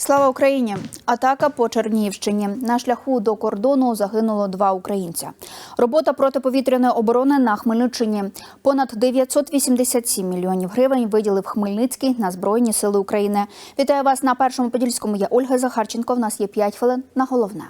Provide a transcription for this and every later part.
Слава Україні! Атака по Чернігівщині. На шляху до кордону загинуло два українця. Робота протиповітряної оборони на Хмельниччині. Понад 987 мільйонів гривень виділив Хмельницький на Збройні Сили України. Вітаю вас на першому подільському. Я Ольга Захарченко. В нас є 5 хвилин на головне.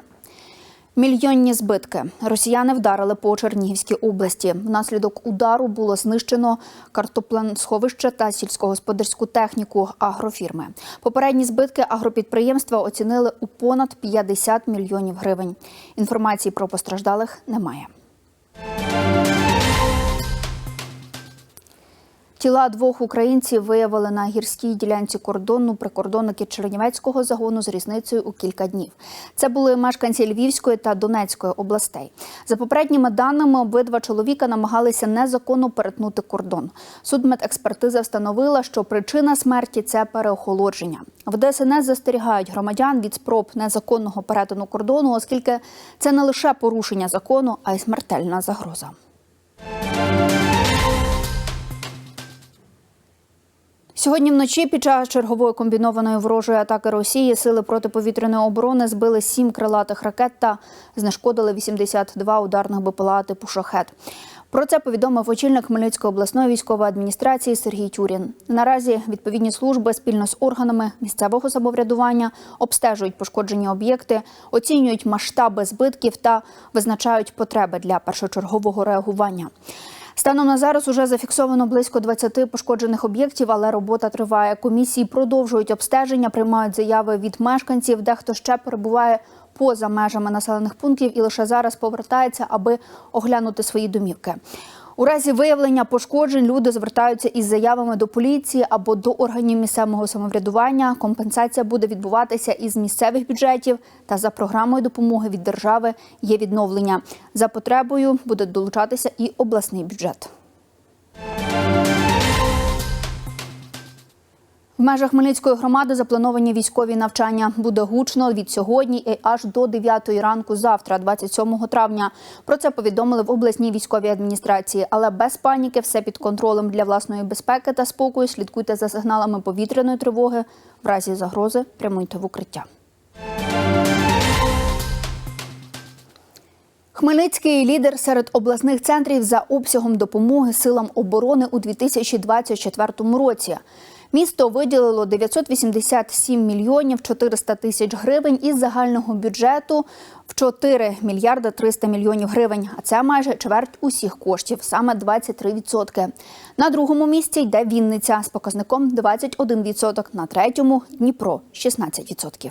Мільйонні збитки росіяни вдарили по Чернігівській області. Внаслідок удару було знищено картоплансховище та сільськогосподарську техніку агрофірми. Попередні збитки агропідприємства оцінили у понад 50 мільйонів гривень. Інформації про постраждалих немає. Тіла двох українців виявили на гірській ділянці кордону прикордонники Чернівецького загону з різницею у кілька днів. Це були мешканці Львівської та Донецької областей. За попередніми даними, обидва чоловіка намагалися незаконно перетнути кордон. Судмедекспертиза встановила, що причина смерті це переохолодження. В ДСНС застерігають громадян від спроб незаконного перетину кордону, оскільки це не лише порушення закону, а й смертельна загроза. Сьогодні вночі під час чергової комбінованої ворожої атаки Росії сили протиповітряної оборони збили сім крилатих ракет та знешкодили 82 ударних БПЛА типу шахет. Про це повідомив очільник Хмельницької обласної військової адміністрації Сергій Тюрін. Наразі відповідні служби спільно з органами місцевого самоврядування обстежують пошкоджені об'єкти, оцінюють масштаби збитків та визначають потреби для першочергового реагування. Станом на зараз уже зафіксовано близько 20 пошкоджених об'єктів, але робота триває. Комісії продовжують обстеження, приймають заяви від мешканців. Дехто ще перебуває поза межами населених пунктів і лише зараз повертається, аби оглянути свої домівки. У разі виявлення пошкоджень люди звертаються із заявами до поліції або до органів місцевого самоврядування. Компенсація буде відбуватися із місцевих бюджетів та за програмою допомоги від держави є відновлення. За потребою буде долучатися і обласний бюджет. В межах Хмельницької громади заплановані військові навчання. Буде гучно від сьогодні і аж до 9 ранку завтра, 27 травня. Про це повідомили в обласній військовій адміністрації. Але без паніки, все під контролем для власної безпеки та спокою. Слідкуйте за сигналами повітряної тривоги. В разі загрози прямуйте в укриття. Хмельницький лідер серед обласних центрів за обсягом допомоги силам оборони у 2024 році. Місто виділило 987 мільйонів 400 тисяч гривень із загального бюджету в 4 мільярда 300 мільйонів гривень. А це майже чверть усіх коштів, саме 23%. На другому місці йде Вінниця з показником 21%, на третьому Дніпро 16%.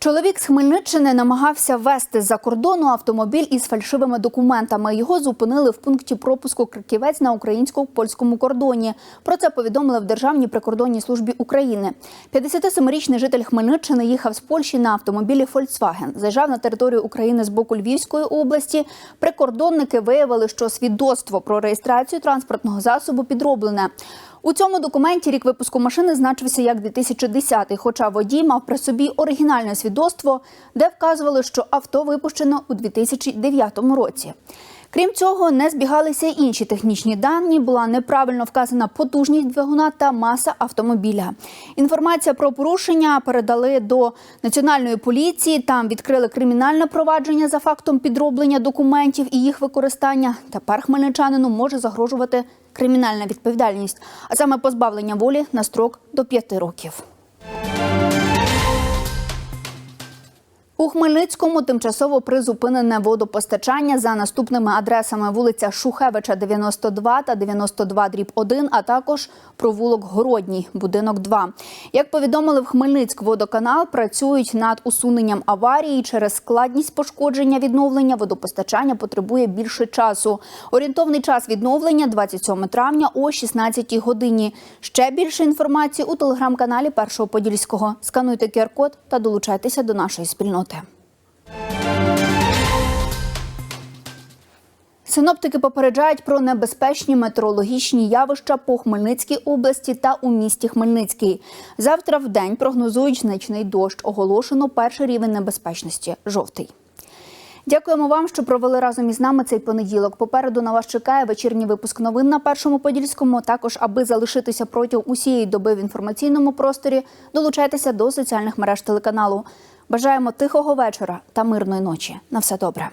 Чоловік з Хмельниччини намагався вести з-за кордону автомобіль із фальшивими документами. Його зупинили в пункті пропуску Криківець на українсько-польському кордоні. Про це повідомили в Державній прикордонній службі України. 57-річний житель Хмельниччини їхав з Польщі на автомобілі Фольксваген. Заїжджав на територію України з боку Львівської області. Прикордонники виявили, що свідоцтво про реєстрацію транспортного засобу підроблене. У цьому документі рік випуску машини значився як 2010, хоча водій мав при собі оригінальне свідоцтво, де вказували, що авто випущено у 2009 році. Крім цього, не збігалися й інші технічні дані. Була неправильно вказана потужність двигуна та маса автомобіля. Інформація про порушення передали до національної поліції. Там відкрили кримінальне провадження за фактом підроблення документів і їх використання. Тепер хмельничанину може загрожувати кримінальна відповідальність, а саме позбавлення волі на строк до п'яти років. У Хмельницькому тимчасово призупинене водопостачання за наступними адресами вулиця Шухевича, 92 та 92 дріб 1, а також провулок Городній, будинок 2. Як повідомили в Хмельницьк водоканал, працюють над усуненням аварії. Через складність пошкодження відновлення водопостачання потребує більше часу. Орієнтовний час відновлення 27 травня о 16 годині. Ще більше інформації у телеграм-каналі Першого Подільського. Скануйте QR-код та долучайтеся до нашої спільноти. Синоптики попереджають про небезпечні метеорологічні явища по Хмельницькій області та у місті Хмельницький. Завтра в день прогнозують значний дощ. Оголошено перший рівень небезпечності жовтий. Дякуємо вам, що провели разом із нами цей понеділок. Попереду на вас чекає вечірній випуск новин на першому подільському. Також, аби залишитися протягом усієї доби в інформаційному просторі, долучайтеся до соціальних мереж телеканалу. Бажаємо тихого вечора та мирної ночі. На все добре.